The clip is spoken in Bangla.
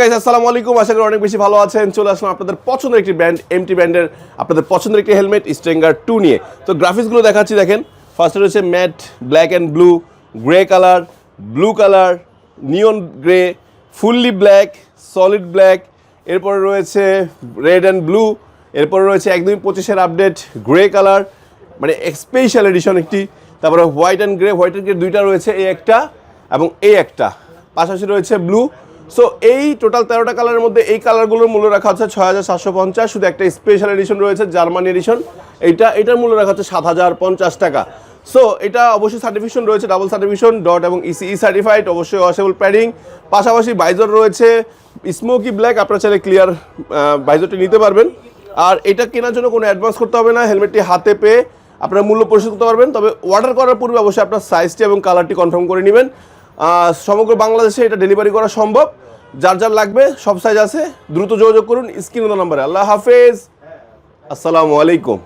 গাইস আসসালামু আলাইকুম। আশা করি অনেক বেশি ভালো আছেন। চলে আসলাম আপনাদের পছন্দের একটি ব্র্যান্ড এমটি ব্র্যান্ডের, আপনাদের পছন্দের একটি হেলমেট স্ট্রেঙ্গার টু নিয়ে। তো গ্রাফিক্সগুলো দেখাচ্ছি, দেখেন। ফার্স্টে রয়েছে matte black and blue grey colour blue colour neon grey fully black solid black এরপরে রয়েছে রেড অ্যান্ড ব্লু এরপরে রয়েছে একদমই পঁচিশের আপডেট গ্রে কালার মানে স্পেশাল এডিশন একটি। তারপরে white and grey white and grey দুইটা রয়েছে এই একটা এবং এই একটা। পাশাপাশি রয়েছে ব্লু সো এই টোটাল তেরোটা কালারের মধ্যে এই কালারগুলোর মূল্য রাখা হচ্ছে ছয় হাজার সাতশো পঞ্চাশ। শুধু একটা স্পেশাল এডিশন রয়েছে জার্মানি এডিশন এইটা এটার মূল্য রাখা হচ্ছে সাত হাজার পঞ্চাশ টাকা। সো এটা অবশ্যই সার্টিফিকেশন রয়েছে ডাবল সার্টিফিকেশন ডট এবং E ইসিই সার্টিফাইড অবশ্যই ওয়াশেবল প্যাডিং পাশাপাশি বাইজর রয়েছে স্মোকি ব্ল্যাক আপনারা চাইলে ক্লিয়ার বাইজরটি নিতে পারবেন। আর এটা কেনার জন্য কোনো অ্যাডভান্স করতে হবে না হেলমেটটি হাতে পেয়ে আপনার মূল্য পরিশোধ করতে পারবেন। তবে অর্ডার করার পূর্বে অবশ্যই আপনার সাইজটি এবং কালারটি কনফার্ম করে নেবেন। সমগ্র বাংলাদেশে এটা ডেলিভারি করা সম্ভব। যার যার লাগবে, সব সাইজ আছে। দ্রুত যোগাযোগ করুন স্ক্রিন নাম্বারে আল্লাহ হাফেজ। আসসালামু আলাইকুম।